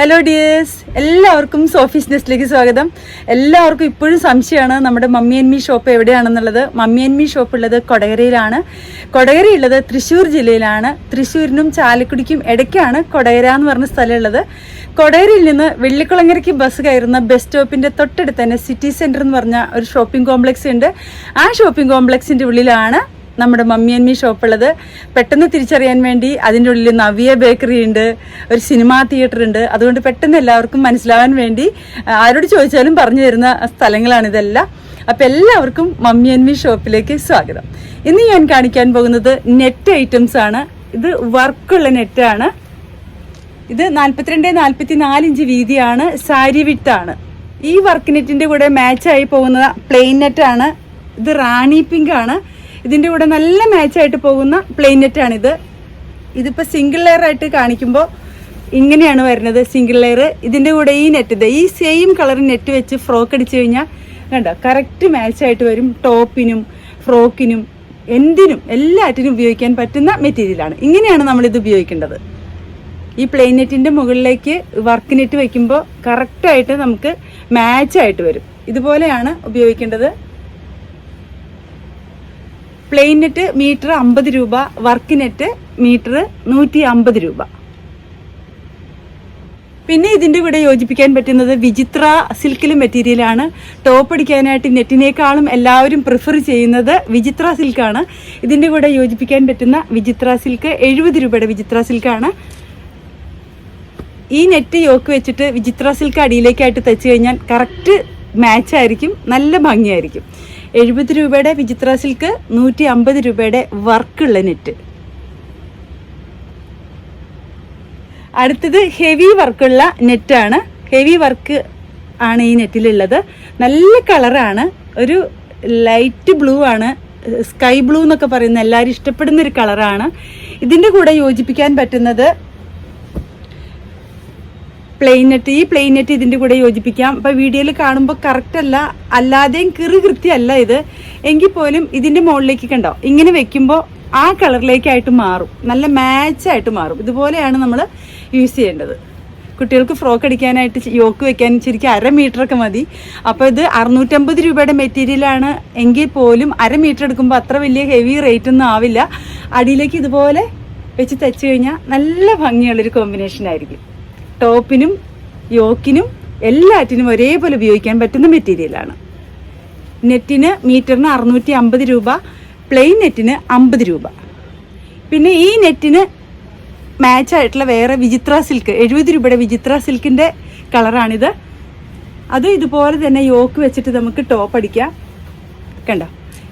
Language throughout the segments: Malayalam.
ഹലോ ഡിയേഴ്സ് എല്ലാവർക്കും സോഫീസ് നെസ്റ്റിലേക്ക് സ്വാഗതം. എല്ലാവർക്കും ഇപ്പോഴും സംശയമാണ് നമ്മുടെ മമ്മി ആൻഡ് മീ ഷോപ്പ് എവിടെയാണെന്നുള്ളത്. മമ്മി ആൻഡ് മീ ഷോപ്പ് ഉള്ളത് കൊടകരയിലാണ്. കൊടകര ഉള്ളത് തൃശ്ശൂർ ജില്ലയിലാണ്. തൃശ്ശൂരിനും ചാലക്കുടിക്കും ഇടയ്ക്കാണ് കൊടകര എന്ന് പറഞ്ഞ സ്ഥലമുള്ളത്. കൊടകരയിൽ നിന്ന് വെള്ളിക്കുളങ്ങരയ്ക്ക് ബസ് കയറുന്ന ബസ് സ്റ്റോപ്പിന്റെ തൊട്ടടുത്ത് തന്നെ സിറ്റി സെന്റർ എന്ന് പറഞ്ഞ ഒരു ഷോപ്പിംഗ് കോംപ്ലക്സ് ഉണ്ട്. ആ ഷോപ്പിംഗ് കോംപ്ലക്സിന്റെ ഉള്ളിലാണ് നമ്മുടെ മമ്മി ആൻഡ് മീ ഷോപ്പ് ഉള്ളത് പെട്ടെന്ന് തിരിച്ചറിയാൻ വേണ്ടി അതിന്റെ ഉള്ളിൽ നവിയ ബേക്കറി ഉണ്ട് ഒരു സിനിമാ തിയേറ്റർ ഉണ്ട്. അതുകൊണ്ട് പെട്ടെന്ന് എല്ലാവർക്കും മനസ്സിലാവാൻ വേണ്ടി ആരോട് ചോദിച്ചാലും പറഞ്ഞു തരുന്ന സ്ഥലങ്ങളാണ് ഇതെല്ലാം. അപ്പം എല്ലാവർക്കും മമ്മി ആൻഡ് ഷോപ്പിലേക്ക് സ്വാഗതം. ഇന്ന് ഞാൻ കാണിക്കാൻ പോകുന്നത് നെറ്റ് ഐറ്റംസ് ആണ്. ഇത് വർക്കുള്ള നെറ്റാണ്. ഇത് നാൽപ്പത്തിരണ്ട് നാൽപ്പത്തി നാല് ഇഞ്ച് വീതിയാണ് സാരി വിട്ടാണ് ഈ വർക്ക് നെറ്റിന്റെ കൂടെ മാച്ചായി പോകുന്ന പ്ലെയിൻ നെറ്റാണ്. ഇത് റാണി പിങ്ക് ആണ്. ഇതിന്റെ കൂടെ നല്ല മാച്ചായിട്ട് പോകുന്ന പ്ലെയിൻ നെറ്റാണിത് ഇതിപ്പോൾ സിംഗിൾ ലെയർ ആയിട്ട് കാണിക്കുമ്പോൾ ഇങ്ങനെയാണ് വരുന്നത് സിംഗിൾ ലെയർ ഇതിന്റെ കൂടെ ഈ നെറ്റ് ഇത് ഈ സെയിം കളർ നെറ്റ് വെച്ച് ഫ്രോക്ക് അടിച്ചു കഴിഞ്ഞാൽ കണ്ടോ കറക്റ്റ് മാച്ചായിട്ട് വരും ടോപ്പിനും ഫ്രോക്കിനും എന്തിനും എല്ലാറ്റിനും ഉപയോഗിക്കാൻ പറ്റുന്ന മെറ്റീരിയലാണ് ഇങ്ങനെയാണ് നമ്മളിത് ഉപയോഗിക്കേണ്ടത്. ഈ പ്ലെയിൻ നെറ്റിന്റെ മുകളിലേക്ക് വർക്ക് നെറ്റ് വെക്കുമ്പോൾ കറക്റ്റായിട്ട് നമുക്ക് മാച്ചായിട്ട് വരും. ഇതുപോലെയാണ് ഉപയോഗിക്കേണ്ടത്. പ്ലെയിൻ നെറ്റ് മീറ്റർ അമ്പത് രൂപ വർക്ക് നെറ്റ് മീറ്റർ നൂറ്റി അമ്പത് രൂപ. പിന്നെ ഇതിന്റെ കൂടെ യോജിപ്പിക്കാൻ പറ്റുന്നത് വിചിത്ര സിൽക്കിൽ മെറ്റീരിയലാണ് ടോപ്പ് അടിക്കാനായിട്ട് നെറ്റിനേക്കാളും എല്ലാവരും പ്രിഫർ ചെയ്യുന്നത് വിചിത്ര സിൽക്കാണ്. ഇതിന്റെ കൂടെ യോജിപ്പിക്കാൻ പറ്റുന്ന വിചിത്ര സിൽക്ക് എഴുപത് രൂപയുടെ വിചിത്ര സിൽക്കാണ്. ഈ നെറ്റ് യോക്ക് വെച്ചിട്ട് വിചിത്ര സിൽക്ക് അടിയിലേക്കായിട്ട് തച്ച് കഴിഞ്ഞാൽ കറക്റ്റ് മാച്ചായിരിക്കും നല്ല ഭംഗിയായിരിക്കും. എഴുപത് രൂപയുടെ വിചിത്ര സിൽക്ക് നൂറ്റി അമ്പത് രൂപയുടെ വർക്കുള്ള നെറ്റ്. അടുത്തത് ഹെവി വർക്കുള്ള നെറ്റാണ്. ഹെവി വർക്ക് ആണ് ഈ നെറ്റിലുള്ളത്. നല്ല കളറാണ്. ഒരു ലൈറ്റ് ബ്ലൂ ആണ്. സ്കൈ ബ്ലൂ എന്നൊക്കെ പറയുന്ന എല്ലാവരും ഇഷ്ടപ്പെടുന്ന ഒരു കളറാണ്. ഇതിന്റെ കൂടെ യോജിപ്പിക്കാൻ പറ്റുന്നത് പ്ലെയിൻ നെറ്റ് ഈ പ്ലെയിൻ നെറ്റ് ഇതിന്റെ കൂടെ യോജിപ്പിക്കാം. അപ്പോൾ വീഡിയോയിൽ കാണുമ്പോൾ കറക്റ്റ് അല്ല അല്ലാതെയും കൃത്യമല്ല ഇത്. എങ്കിൽ പോലും ഇതിന്റെ മുകളിലേക്ക് കണ്ടോ? ഇങ്ങനെ വെക്കുമ്പോൾ ആ കളറിലേക്കായിട്ട് മാറും. നല്ല മാച്ചായിട്ട് മാറും. ഇതുപോലെയാണ് നമ്മൾ യൂസ് ചെയ്യേണ്ടത്. കുട്ടികൾക്ക് ഫ്രോക്ക് അടിക്കാനായിട്ട് യോക്ക് വെക്കാൻ ശരിക്കും അര മീറ്റർ ഒക്കെ മതി. അപ്പോൾ ഇത് അറുന്നൂറ്റമ്പത് രൂപയുടെ മെറ്റീരിയലാണ് എങ്കിൽ പോലും അര മീറ്റർ എടുക്കുമ്പോൾ അത്ര വലിയ ഹെവി റേറ്റ് ഒന്നും ആവില്ല. അടിയിലേക്ക് ഇതുപോലെ വെച്ച് തച്ച് കഴിഞ്ഞാൽ നല്ല ഭംഗിയുള്ളൊരു കോമ്പിനേഷൻ ആയിരിക്കും. ടോപ്പിനും യോക്കിനും എല്ലാറ്റിനും ഒരേപോലെ ഉപയോഗിക്കാൻ പറ്റുന്ന മെറ്റീരിയലാണ് നെറ്റിന് മീറ്ററിന് അറുന്നൂറ്റി അമ്പത് രൂപ പ്ലെയിൻ നെറ്റിന് അമ്പത് രൂപ. പിന്നെ ഈ നെറ്റിന് മാച്ച് ആയിട്ടുള്ള വേറെ വിചിത്ര സിൽക്ക് എഴുപത് രൂപയുടെ വിചിത്ര സിൽക്കിന്റെ കളറാണിത് അത് ഇതുപോലെ തന്നെ യോക്ക് വെച്ചിട്ട് നമുക്ക് ടോപ്പ് അടിക്കാം. കണ്ടോ?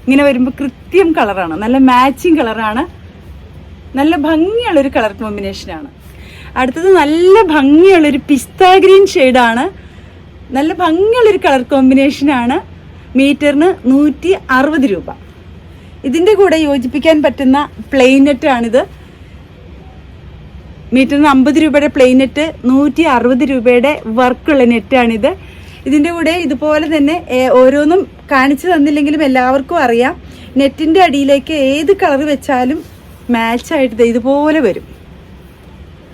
ഇങ്ങനെ വരുമ്പോൾ കൃത്യം കളറാണ് നല്ല മാച്ചിങ് കളറാണ് നല്ല ഭംഗിയുള്ളൊരു കളർ കോമ്പിനേഷനാണ് അടുത്തത് നല്ല ഭംഗിയുള്ളൊരു പിസ്ത ഗ്രീൻ ഷെയ്ഡാണ്. നല്ല ഭംഗിയുള്ളൊരു കളർ കോമ്പിനേഷനാണ് മീറ്ററിന് നൂറ്റി അറുപത് രൂപ. ഇതിന്റെ കൂടെ യോജിപ്പിക്കാൻ പറ്റുന്ന പ്ലെയിൻ നെറ്റാണിത് മീറ്ററിന് അമ്പത് രൂപയുടെ പ്ലെയിൻ നെറ്റ് അറുപത് രൂപയുടെ വർക്കുള്ള നെറ്റാണിത് ഇതിന്റെ കൂടെ ഇതുപോലെ തന്നെ ഓരോന്നും കാണിച്ചു തന്നില്ലെങ്കിലും എല്ലാവർക്കും അറിയാം. നെറ്റിന്റെ അടിയിലേക്ക് ഏത് കളർ വെച്ചാലും മാച്ചായിട്ട് ഇതുപോലെ വരും.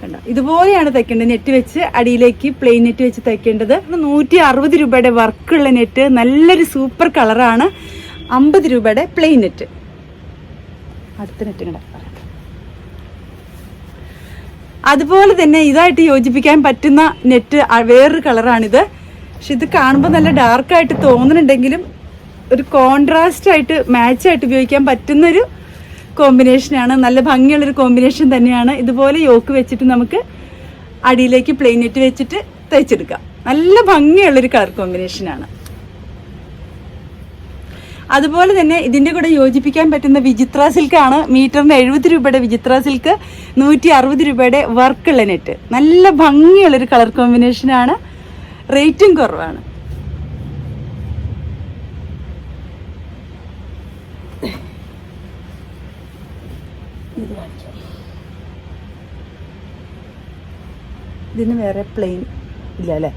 കണ്ട. ഇതുപോലെയാണ് തയ്ക്കേണ്ടത്. നെറ്റ് വെച്ച് അടിയിലേക്ക് പ്ലെയിൻ നെറ്റ് വെച്ച് തയ്ക്കേണ്ടത്. നൂറ്റി അറുപത് രൂപയുടെ വർക്കുള്ള നെറ്റ് നല്ലൊരു സൂപ്പർ കളറാണ് അമ്പത് രൂപയുടെ പ്ലെയിൻ നെറ്റ് അടുത്ത നെറ്റ് അതുപോലെ തന്നെ ഇതായിട്ട് യോജിപ്പിക്കാൻ പറ്റുന്ന നെറ്റ് വേറൊരു കളറാണിത് പക്ഷെ ഇത് കാണുമ്പോൾ നല്ല ഡാർക്കായിട്ട് തോന്നുന്നുണ്ടെങ്കിലും ഒരു കോൺട്രാസ്റ്റ് ആയിട്ട് മാച്ച് ആയിട്ട് ഉപയോഗിക്കാൻ പറ്റുന്നൊരു കോമ്പിനേഷനാണ് നല്ല ഭംഗിയുള്ളൊരു കോമ്പിനേഷൻ തന്നെയാണ്. ഇതുപോലെ യോക്ക് വെച്ചിട്ട് നമുക്ക് അടിയിലേക്ക് പ്ലെയിൻ നെറ്റ് വെച്ചിട്ട് തയ്ച്ചെടുക്കാം. നല്ല ഭംഗിയുള്ളൊരു കളർ കോമ്പിനേഷനാണ് അതുപോലെ തന്നെ ഇതിന്റെ കൂടെ യോജിപ്പിക്കാൻ പറ്റുന്ന വിചിത്ര സിൽക്കാണ് മീറ്ററിന് എഴുപത് രൂപയുടെ വിചിത്ര സിൽക്ക് നൂറ്റി അറുപത് രൂപയുടെ വർക്കുള്ള നെറ്റ് നല്ല ഭംഗിയുള്ളൊരു കളർ കോമ്പിനേഷനാണ് റേറ്റും കുറവാണ്. ഇതിന് വേറെ പ്ലെയിൻ ഇല്ല അല്ലേ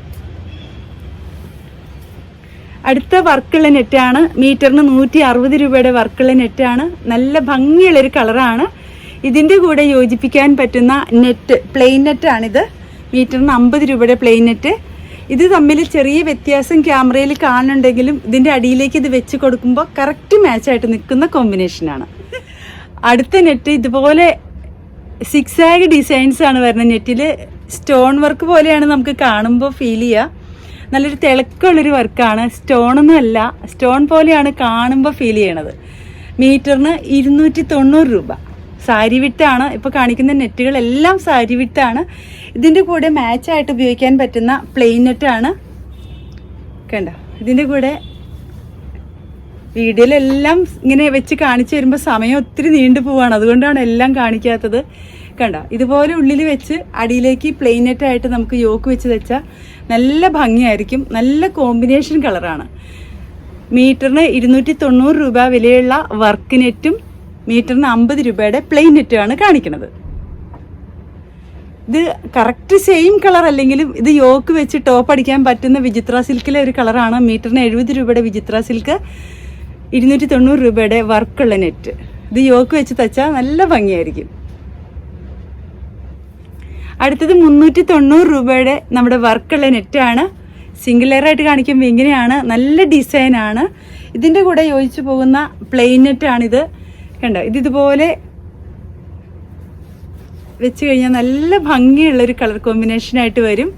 അടുത്ത വർക്കുള്ള നെറ്റാണ് മീറ്ററിന് നൂറ്റി അറുപത് രൂപയുടെ വർക്കുള്ള നെറ്റാണ് നല്ല ഭംഗിയുള്ളൊരു കളറാണ് ഇതിന്റെ കൂടെ യോജിപ്പിക്കാൻ പറ്റുന്ന നെറ്റ് പ്ലെയിൻ നെറ്റാണിത് മീറ്ററിന് അമ്പത് രൂപയുടെ പ്ലെയിൻ നെറ്റ് ഇത് തമ്മിൽ ചെറിയ വ്യത്യാസം ക്യാമറയിൽ കാണുന്നുണ്ടെങ്കിലും ഇതിന്റെ അടിയിലേക്ക് ഇത് വെച്ച് കൊടുക്കുമ്പോൾ കറക്റ്റ് മാച്ചായിട്ട് നിൽക്കുന്ന കോമ്പിനേഷനാണ് അടുത്ത നെറ്റ് ഇതുപോലെ സിക്സ് ആഗ് ഡിസൈൻസ് ആണ് വരുന്ന നെറ്റിൽ സ്റ്റോൺ വർക്ക് പോലെയാണ് നമുക്ക് കാണുമ്പോൾ ഫീൽ ചെയ്യുക നല്ലൊരു തിളക്കമുള്ളൊരു വർക്കാണ് സ്റ്റോണൊന്നും സ്റ്റോൺ പോലെയാണ് കാണുമ്പോൾ ഫീൽ ചെയ്യണത്. മീറ്ററിന് ഇരുന്നൂറ്റി തൊണ്ണൂറ് രൂപ. സാരി വിട്ടാണ് ഇപ്പോൾ കാണിക്കുന്ന നെറ്റുകളെല്ലാം സാരി വിട്ടാണ്. ഇതിന്റെ കൂടെ മാച്ചായിട്ട് ഉപയോഗിക്കാൻ പറ്റുന്ന പ്ലെയിൻ നെറ്റാണ് കണ്ട? ഇതിന്റെ കൂടെ വീഡിയോയിലെല്ലാം ഇങ്ങനെ വെച്ച് കാണിച്ചു വരുമ്പോൾ സമയം ഒത്തിരി നീണ്ടു പോവാണ്. അതുകൊണ്ടാണ് എല്ലാം കാണിക്കാത്തത്. കണ്ട? ഇതുപോലെ ഉള്ളിൽ വെച്ച് അടിയിലേക്ക് പ്ലെയിൻ നെറ്റായിട്ട് നമുക്ക് യോക്ക് വെച്ച് വെച്ചാൽ നല്ല ഭംഗിയായിരിക്കും. നല്ല കോമ്പിനേഷൻ കളറാണ് മീറ്ററിന് ഇരുന്നൂറ്റി തൊണ്ണൂറ് രൂപ വിലയുള്ള വർക്ക് നെറ്റും മീറ്ററിന് അമ്പത് രൂപയുടെ പ്ലെയിൻ നെറ്റുമാണ് കാണിക്കുന്നത് ഇത് കറക്റ്റ് സെയിം കളർ അല്ലെങ്കിലും ഇത് യോക്ക് വെച്ച് ടോപ്പ് അടിക്കാൻ പറ്റുന്ന വിചിത്ര സിൽക്കിലെ ഒരു കളറാണ് മീറ്ററിന് എഴുപത് രൂപയുടെ വിചിത്ര സിൽക്ക് ഇരുന്നൂറ്റി തൊണ്ണൂറ് രൂപയുടെ വർക്കുള്ള നെറ്റ് ഇത് യോക്ക് വെച്ച് തച്ചാൽ നല്ല ഭംഗിയായിരിക്കും. അടുത്തത് മുന്നൂറ്റി തൊണ്ണൂറ് രൂപയുടെ നമ്മുടെ വർക്കുള്ള നെറ്റാണ്. സിംഗിൾ ലെയർ ആയിട്ട് കാണിക്കുമ്പോൾ ഇങ്ങനെയാണ്. നല്ല ഡിസൈനാണ്. ഇതിന്റെ കൂടെ യോജിച്ചു പോകുന്ന പ്ലെയിൻ നെറ്റാണിത്. കണ്ടോ? ഇത് ഇതുപോലെ വെച്ച് കഴിഞ്ഞാൽ നല്ല ഭംഗിയുള്ളൊരു കളർ കോമ്പിനേഷനായിട്ട് വരും.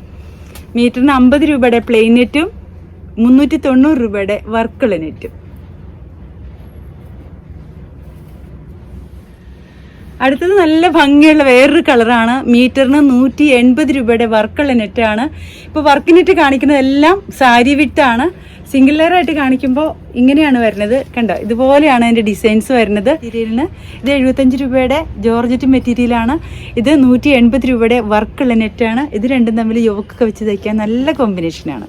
മീറ്ററിന് അമ്പത് രൂപയുടെ പ്ലെയിൻ നെറ്റും മുന്നൂറ്റി തൊണ്ണൂറ് രൂപയുടെ വർക്കുള്ള നെറ്റും. അടുത്തത് നല്ല ഭംഗിയുള്ള വേറൊരു കളറാണ്. മീറ്ററിന് നൂറ്റി എൺപത് രൂപയുടെ വർക്കുള്ള നെറ്റാണ് ഇപ്പോൾ വർക്ക് നെറ്റ് കാണിക്കുന്നതെല്ലാം സാരി വിട്ടാണ് സിംഗിൾ ലെയർ ആയിട്ട് കാണിക്കുമ്പോൾ ഇങ്ങനെയാണ് വരുന്നത്. കണ്ടോ? ഇതുപോലെയാണ് അതിന്റെ ഡിസൈൻസ് വരുന്നത്. മെറ്റീരിയലിന് ഇത് എഴുപത്തഞ്ച് രൂപയുടെ ജോർജറ്റ് മെറ്റീരിയലാണ് ഇത് നൂറ്റി എൺപത് രൂപയുടെ വർക്കുള്ള നെറ്റാണ് ഇത് രണ്ടും തമ്മിൽ യോക്കൊക്കെ വെച്ച് തയ്ക്കാൻ നല്ല കോമ്പിനേഷനാണ്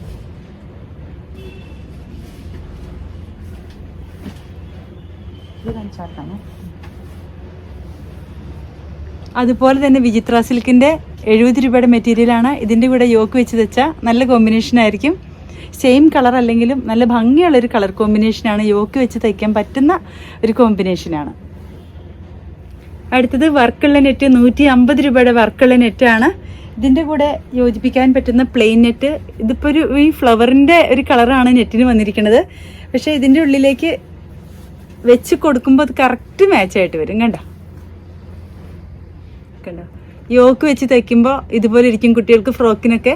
ഇത് കാണിച്ചാട്ടാണ് അതുപോലെ തന്നെ വിചിത്ര സിൽക്കിന്റെ എഴുപത് രൂപയുടെ മെറ്റീരിയലാണ് ഇതിന്റെ കൂടെ യോക്ക് വെച്ച് വെച്ചാൽ നല്ല കോമ്പിനേഷൻ ആയിരിക്കും. സെയിം കളർ അല്ലെങ്കിലും നല്ല ഭംഗിയുള്ളൊരു കളർ കോമ്പിനേഷനാണ് യോക്ക് വെച്ച് തയ്ക്കാൻ പറ്റുന്ന ഒരു കോമ്പിനേഷനാണ് അടുത്തത് വർക്കുള്ള നെറ്റ് നൂറ്റി അമ്പത് രൂപയുടെ വർക്കുള്ള നെറ്റാണ് ഇതിന്റെ കൂടെ യോജിപ്പിക്കാൻ പറ്റുന്ന പ്ലെയിൻ നെറ്റ് ഇതിപ്പോൾ ഒരു ഈ ഫ്ലവറിന്റെ ഒരു കളറാണ് നെറ്റിന് വന്നിരിക്കുന്നത്. പക്ഷേ ഇതിന്റെ ഉള്ളിലേക്ക് വെച്ച് കൊടുക്കുമ്പോൾ അത് കറക്റ്റ് മാച്ചായിട്ട് വരും കണ്ടോ? കണ്ടോ യോക്ക് വെച്ച് തയ്ക്കുമ്പോൾ ഇതുപോലെ ഇരിക്കും കുട്ടികൾക്ക് ഫ്രോക്കിനൊക്കെ.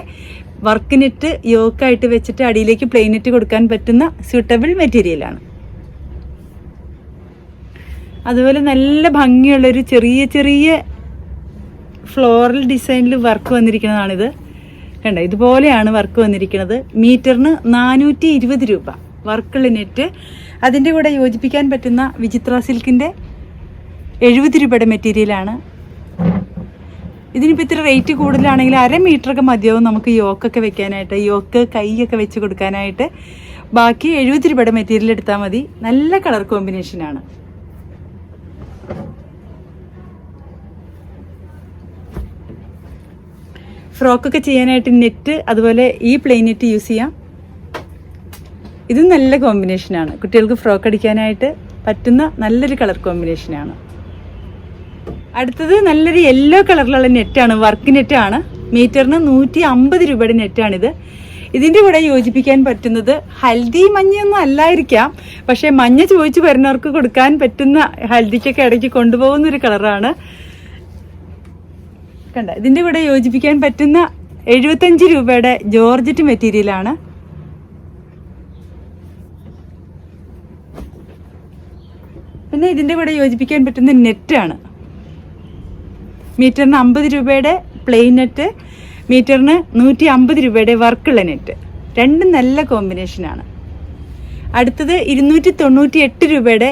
വർക്കിനിട്ട് യോക്കായിട്ട് വെച്ചിട്ട് അടിയിലേക്ക് പ്ലെയിൻ നെറ്റ് കൊടുക്കാൻ പറ്റുന്ന സ്യൂട്ടബിൾ മെറ്റീരിയലാണ് അതുപോലെ നല്ല ഭംഗിയുള്ളൊരു ചെറിയ ചെറിയ ഫ്ലോറൽ ഡിസൈനിൽ വർക്ക് വന്നിരിക്കുന്നതാണിത്. കണ്ടോ? ഇതുപോലെയാണ് വർക്ക് വന്നിരിക്കുന്നത്. മീറ്ററിന് നാനൂറ്റി ഇരുപത് രൂപ വർക്കുള്ള നെറ്റ്. അതിന്റെ കൂടെ യോജിപ്പിക്കാൻ പറ്റുന്ന വിചിത്ര സിൽക്കിന്റെ എഴുപത് രൂപയുടെ മെറ്റീരിയലാണ് ഇതിനിപ്പോൾ ഇത്തിരി റേറ്റ് കൂടുതലാണെങ്കിൽ അര മീറ്ററൊക്കെ മതിയാവും നമുക്ക് യോക്കൊക്കെ വെക്കാനായിട്ട്. യോക്ക് കൈയൊക്കെ വെച്ച് കൊടുക്കാനായിട്ട്. ബാക്കി എഴുപത് രൂപയുടെ മെറ്റീരിയൽ എടുത്താൽ മതി. നല്ല കളർ കോമ്പിനേഷനാണ് ഫ്രോക്കൊക്കെ ചെയ്യാനായിട്ട് നെറ്റ് അതുപോലെ ഈ പ്ലെയിൻ നെറ്റ് യൂസ് ചെയ്യാം. ഇത് നല്ല കോമ്പിനേഷനാണ് കുട്ടികൾക്ക് ഫ്രോക്ക് അടിക്കാനായിട്ട് പറ്റുന്ന നല്ലൊരു കളർ കോമ്പിനേഷനാണ് അടുത്തത് നല്ലൊരു യെല്ലോ കളറിലുള്ള നെറ്റാണ് വർക്ക് നെറ്റാണ് മീറ്ററിന് നൂറ്റി അമ്പത് രൂപയുടെ നെറ്റാണിത് ഇതിന്റെ കൂടെ യോജിപ്പിക്കാൻ പറ്റുന്നത് ഹൽദി മഞ്ഞയൊന്നും അല്ലായിരിക്കാം പക്ഷേ മഞ്ഞ ചോദിച്ചു വരുന്നവർക്ക് കൊടുക്കാൻ പറ്റുന്ന ഹൽദിക്കൊക്കെ ഇടയ്ക്ക് കൊണ്ടുപോകുന്ന ഒരു കളറാണ് കണ്ട ഇതിന്റെ കൂടെ യോജിപ്പിക്കാൻ പറ്റുന്ന എഴുപത്തഞ്ച് രൂപയുടെ ജോർജറ്റ് മെറ്റീരിയലാണ് പിന്നെ ഇതിന്റെ കൂടെ യോജിപ്പിക്കാൻ പറ്റുന്ന നെറ്റാണ് മീറ്ററിന് അമ്പത് രൂപയുടെ പ്ലെയിൻ നെറ്റ് മീറ്ററിന് നൂറ്റി അമ്പത് രൂപയുടെ വർക്കുള്ള നെറ്റ് രണ്ടും നല്ല കോമ്പിനേഷനാണ് അടുത്തത് ഇരുന്നൂറ്റി തൊണ്ണൂറ്റി എട്ട് രൂപയുടെ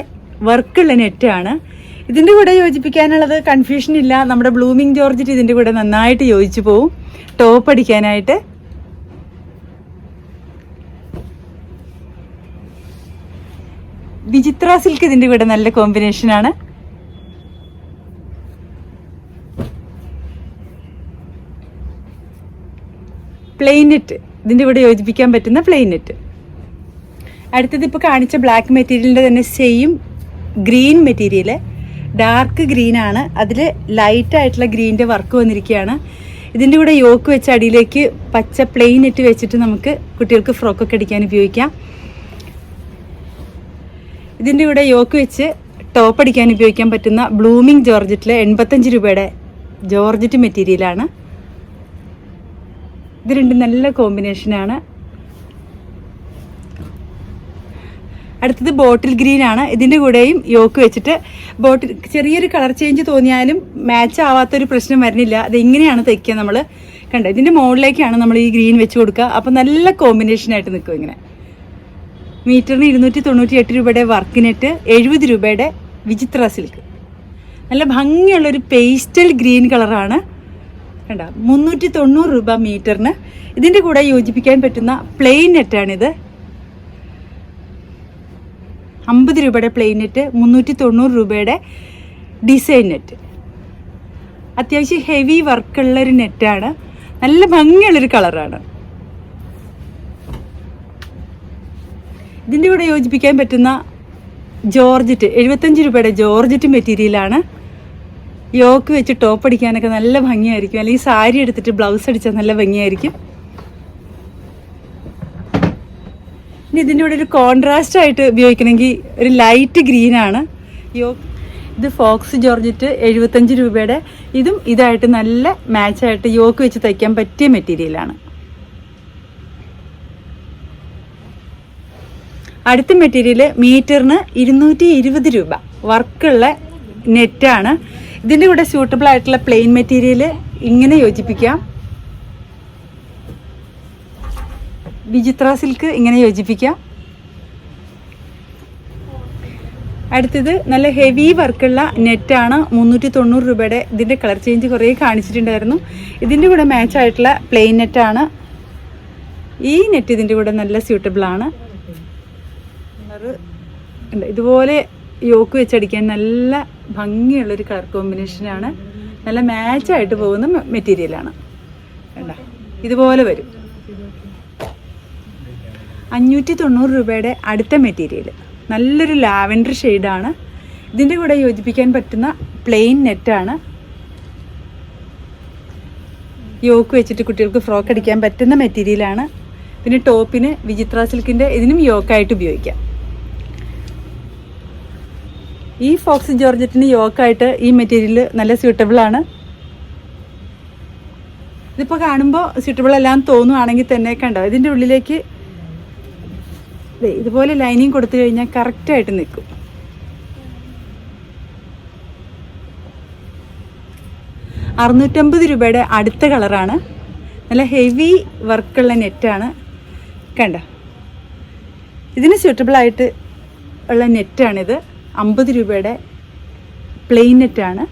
വർക്കുള്ള നെറ്റാണ് ഇതിന്റെ കൂടെ യോജിപ്പിക്കാനുള്ളത് കൺഫ്യൂഷൻ ഇല്ല. നമ്മുടെ ബ്ലൂമിങ് ജോർജറ്റ് ഇതിന്റെ കൂടെ നന്നായിട്ട് യോജിച്ചു പോവും. ടോപ്പ് അടിക്കാനായിട്ട്. വിചിത്ര സിൽക്ക് ഇതിന്റെ കൂടെ നല്ല കോമ്പിനേഷനാണ് പ്ലെയിൻ നെറ്റ് ഇതിന്റെ കൂടെ യോജിപ്പിക്കാൻ പറ്റുന്ന പ്ലെയിനെറ്റ്. അടുത്തത് ഇപ്പോൾ കാണിച്ച ബ്ലാക്ക് മെറ്റീരിയലിന്റെ തന്നെ same green material dark green ആണ്. അതിൽ ലൈറ്റായിട്ടുള്ള ഗ്രീന്റെ വർക്ക് വന്നിരിക്കുകയാണ്. ഇതിന്റെ കൂടെ യോക്ക് വെച്ച് അടിയിലേക്ക് പച്ച പ്ലെയിൻ ഇട്ട് വെച്ചിട്ട് നമുക്ക് കുട്ടികൾക്ക് ഫ്രോക്കൊക്കെ അടിക്കാൻ ഉപയോഗിക്കാം. ഇതിന്റെ കൂടെ യോക്ക് വെച്ച് ടോപ്പ് അടിക്കാൻ ഉപയോഗിക്കാൻ പറ്റുന്ന ബ്ലൂമിങ് ജോർജറ്റിലെ എൺപത്തഞ്ച് രൂപയുടെ ജോർജറ്റ് മെറ്റീരിയലാണ് ഇത് രണ്ടും നല്ല കോമ്പിനേഷനാണ് അടുത്തത് ബോട്ടിൽ ഗ്രീൻ ആണ്. ഇതിന്റെ കൂടെയും യോക്ക് വെച്ചിട്ട് ബോട്ടിൽ ചെറിയൊരു കളർ ചേഞ്ച് തോന്നിയാലും മാച്ച് ആവാത്തൊരു പ്രശ്നം വരുന്നില്ല. അത് ഇങ്ങനെയാണ് തയ്ക്കുക നമ്മൾ കണ്ടോ? ഇതിന്റെ മുകളിലേക്കാണ് നമ്മൾ ഈ ഗ്രീൻ വെച്ച് കൊടുക്കുക. അപ്പം നല്ല കോമ്പിനേഷനായിട്ട് നിൽക്കും ഇങ്ങനെ. മീറ്ററിന് ഇരുന്നൂറ്റി തൊണ്ണൂറ്റി എട്ട് രൂപയുടെ വർക്കിനിട്ട് എഴുപത് രൂപയുടെ വിചിത്ര സിൽക്ക് നല്ല ഭംഗിയുള്ളൊരു പേസ്റ്റൽ ഗ്രീൻ കളറാണ് കണ്ട. മുന്നൂറ്റി തൊണ്ണൂറ് രൂപ മീറ്ററിന് ഇതിന്റെ കൂടെ യോജിപ്പിക്കാൻ പറ്റുന്ന പ്ലെയിൻ നെറ്റാണിത്. അമ്പത് രൂപയുടെ പ്ലെയിൻ നെറ്റ് മുന്നൂറ്റി തൊണ്ണൂറ് രൂപയുടെ ഡിസൈൻ നെറ്റ്. അത്യാവശ്യം ഹെവി വർക്കുള്ളൊരു നെറ്റാണ്. നല്ല ഭംഗിയുള്ളൊരു കളറാണ്. ഇതിന്റെ കൂടെ യോജിപ്പിക്കാൻ പറ്റുന്ന ജോർജറ്റ് എഴുപത്തഞ്ച് രൂപയുടെ ജോർജറ്റ് മെറ്റീരിയലാണ് യോക്ക് വെച്ച് ടോപ്പ് അടിക്കാനൊക്കെ നല്ല ഭംഗിയായിരിക്കും. അല്ലെങ്കിൽ സാരി എടുത്തിട്ട് ബ്ലൗസ് അടിച്ചാൽ നല്ല ഭംഗിയായിരിക്കും. ഇനി ഇതിന്റെ കൂടെ ഒരു കോൺട്രാസ്റ്റ് ആയിട്ട് ഉപയോഗിക്കണമെങ്കിൽ ഒരു ലൈറ്റ് ഗ്രീൻ ആണ്. യോ ഇത് ഫോക്സ് ജോർജറ്റ് എഴുപത്തഞ്ച് രൂപയുടെ ഇതും ഇതായിട്ട് നല്ല മാച്ചായിട്ട് യോക്ക് വെച്ച് തയ്ക്കാൻ പറ്റിയ മെറ്റീരിയലാണ് അടുത്ത മെറ്റീരിയൽ മീറ്ററിന് ഇരുന്നൂറ്റി ഇരുപത് രൂപ. വർക്കുള്ള നെറ്റാണ് ഇതിന്റെ കൂടെ സ്യൂട്ടബിൾ ആയിട്ടുള്ള പ്ലെയിൻ മെറ്റീരിയൽ ഇങ്ങനെ യോജിപ്പിക്കാം. വിചിത്ര സിൽക്ക് ഇങ്ങനെ യോജിപ്പിക്കാം. അടുത്തത് നല്ല ഹെവി വർക്കുള്ള നെറ്റാണ് മുന്നൂറ്റി തൊണ്ണൂറ് രൂപയുടെ ഇതിന്റെ കളർ ചേഞ്ച് കുറേ കാണിച്ചിട്ടുണ്ടായിരുന്നു. ഇതിന്റെ കൂടെ മാച്ച് ആയിട്ടുള്ള പ്ലെയിൻ നെറ്റാണ് ഈ നെറ്റ് ഇതിന്റെ കൂടെ നല്ല ഉണ്ട് ഇതുപോലെ യോക്ക് വെച്ചടിക്കാൻ നല്ല ഭംഗിയുള്ളൊരു കളർ കോമ്പിനേഷനാണ്. നല്ല മാച്ചായിട്ട് പോകുന്ന മെറ്റീരിയലാണ്. കണ്ട? ഇതുപോലെ വരും. അഞ്ഞൂറ്റി തൊണ്ണൂറ് രൂപയുടെ അടുത്ത മെറ്റീരിയൽ. നല്ലൊരു ലാവൻഡർ ഷെയ്ഡാണ്. ഇതിന്റെ കൂടെ യോജിപ്പിക്കാൻ പറ്റുന്ന പ്ലെയിൻ നെറ്റാണ്. യോക്ക് വെച്ചിട്ട് കുട്ടികൾക്ക് ഫ്രോക്ക് അടിക്കാൻ പറ്റുന്ന മെറ്റീരിയലാണ്. പിന്നെ ടോപ്പിന് വിചിത്ര സിൽക്കിന്റെ ഇതിനും യോക്കായിട്ട് ഉപയോഗിക്കാം. ഈ ഫോക്സ് ജോർജറ്റിന് യോക്കായിട്ട് ഈ മെറ്റീരിയൽ നല്ല സ്യൂട്ടബിൾ ആണ്. ഇതിപ്പോൾ കാണുമ്പോൾ സ്യൂട്ടബിൾ അല്ലാന്ന് തോന്നുവാണെങ്കിൽ തന്നെ കണ്ടോ? ഇതിന്റെ ഉള്ളിലേക്ക് ഇതുപോലെ ലൈനിങ് കൊടുത്തു കഴിഞ്ഞാൽ കറക്റ്റായിട്ട് നിൽക്കും. അറുന്നൂറ്റമ്പത് രൂപയുടെ അടുത്ത കളറാണ് നല്ല ഹെവി വർക്കുള്ള നെറ്റാണ് കണ്ട? ഇതിന് സ്യൂട്ടബിളായിട്ട് ഉള്ള നെറ്റാണിത് അമ്പത് രൂപയുടെ പ്ലെയിൻ നെറ്റാണ്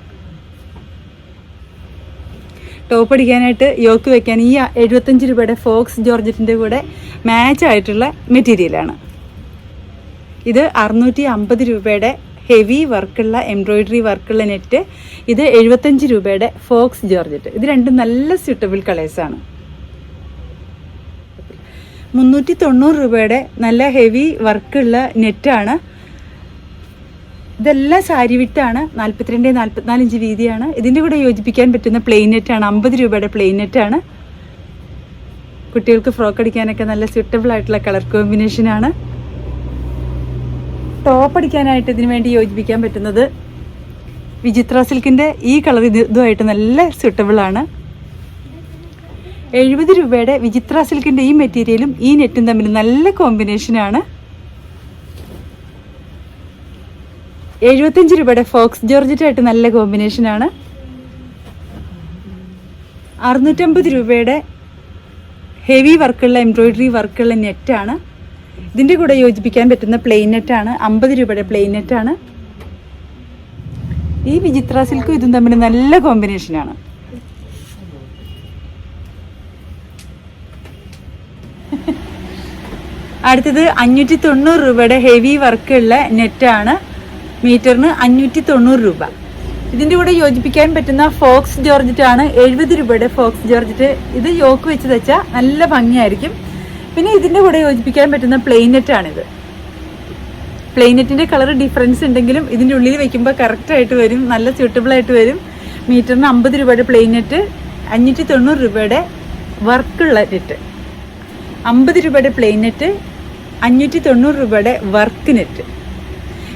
ടോപ്പ് അടിക്കാനായിട്ട് യോക്ക് വെക്കാൻ ഈ എഴുപത്തഞ്ച് രൂപയുടെ ഫോക്സ് ജോർജറ്റിന്റെ കൂടെ മാച്ച് ആയിട്ടുള്ള മെറ്റീരിയലാണ്. ഇത് അറുന്നൂറ്റി അമ്പത് രൂപയുടെ ഹെവി വർക്കുള്ള എംബ്രോയിഡറി വർക്കുള്ള നെറ്റ്. ഇത് എഴുപത്തഞ്ച് രൂപയുടെ ഫോക്സ് ജോർജറ്റ്. ഇത് രണ്ടും നല്ല സ്യൂട്ടബിൾ കളേഴ്സാണ്. മുന്നൂറ്റി തൊണ്ണൂറ് രൂപയുടെ നല്ല ഹെവി വർക്കുള്ള നെറ്റാണ്. ഇതെല്ലാം സാരി വിട്ടാണ് നാൽപ്പത്തിരണ്ട് നാൽപ്പത്തിനാല് ഇഞ്ച് വീതിയാണ്. ഇതിന്റെ കൂടെ യോജിപ്പിക്കാൻ പറ്റുന്ന പ്ലെയിൻ നെറ്റാണ് അമ്പത് രൂപയുടെ പ്ലെയിൻ നെറ്റാണ് കുട്ടികൾക്ക് ഫ്രോക്ക് അടിക്കാനൊക്കെ നല്ല സ്യൂട്ടബിൾ ആയിട്ടുള്ള കളർ കോമ്പിനേഷനാണ് ടോപ്പ് അടിക്കാനായിട്ട് ഇതിന് വേണ്ടി യോജിപ്പിക്കാൻ പറ്റുന്നത് വിചിത്ര സിൽക്കിന്റെ ഈ കളർ ഇത് ഇതുമായിട്ട് നല്ല സ്യൂട്ടബിൾ ആണ്. എഴുപത് രൂപയുടെ വിചിത്ര സിൽക്കിന്റെ ഈ മെറ്റീരിയലും ഈ നെറ്റും തമ്മിൽ നല്ല കോമ്പിനേഷനാണ് എഴുപത്തഞ്ച് രൂപയുടെ ഫോക്സ് ജോർജറ്റായിട്ട് നല്ല കോമ്പിനേഷനാണ് അറുന്നൂറ്റമ്പത് രൂപയുടെ ഹെവി വർക്കുള്ള എംബ്രോയിഡറി വർക്കുള്ള നെറ്റാണ് ഇതിന്റെ കൂടെ യോജിപ്പിക്കാൻ പറ്റുന്ന പ്ലെയിൻ നെറ്റാണ് അമ്പത് രൂപയുടെ പ്ലെയിൻ നെറ്റാണ് ഈ വിചിത്ര സിൽക്കും ഇതും തമ്മിൽ നല്ല കോമ്പിനേഷനാണ് അടുത്തത് അഞ്ഞൂറ്റി തൊണ്ണൂറ് രൂപയുടെ ഹെവി വർക്കുള്ള നെറ്റാണ് മീറ്ററിന് അഞ്ഞൂറ്റി തൊണ്ണൂറ് രൂപ. ഇതിന്റെ കൂടെ യോജിപ്പിക്കാൻ പറ്റുന്ന ഫോക്സ് ജോർജറ്റ് ആണ്. എഴുപത് രൂപയുടെ ഫോക്സ് ജോർജറ്റ്. ഇത് യോക്ക് വെച്ച് തെച്ചാൽ നല്ല ഭംഗിയായിരിക്കും. പിന്നെ ഇതിന്റെ കൂടെ യോജിപ്പിക്കാൻ പറ്റുന്ന പ്ലെയിനറ്റാണിത് പ്ലെയിനറ്റിന്റെ കളർ ഡിഫറൻസ് ഉണ്ടെങ്കിലും ഇതിന്റെ ഉള്ളിൽ വെക്കുമ്പോൾ കറക്റ്റായിട്ട് വരും. നല്ല സ്യൂട്ടബിൾ ആയിട്ട് വരും. മീറ്ററിന് അമ്പത് രൂപയുടെ പ്ലെയിനറ്റ്. അഞ്ഞൂറ്റി തൊണ്ണൂറ് രൂപയുടെ വർക്കുള്ള നെറ്റ്. അമ്പത് രൂപയുടെ പ്ലെയിൻ നെറ്റ് അഞ്ഞൂറ്റി തൊണ്ണൂറ് രൂപയുടെ വർക്ക് നെറ്റ്.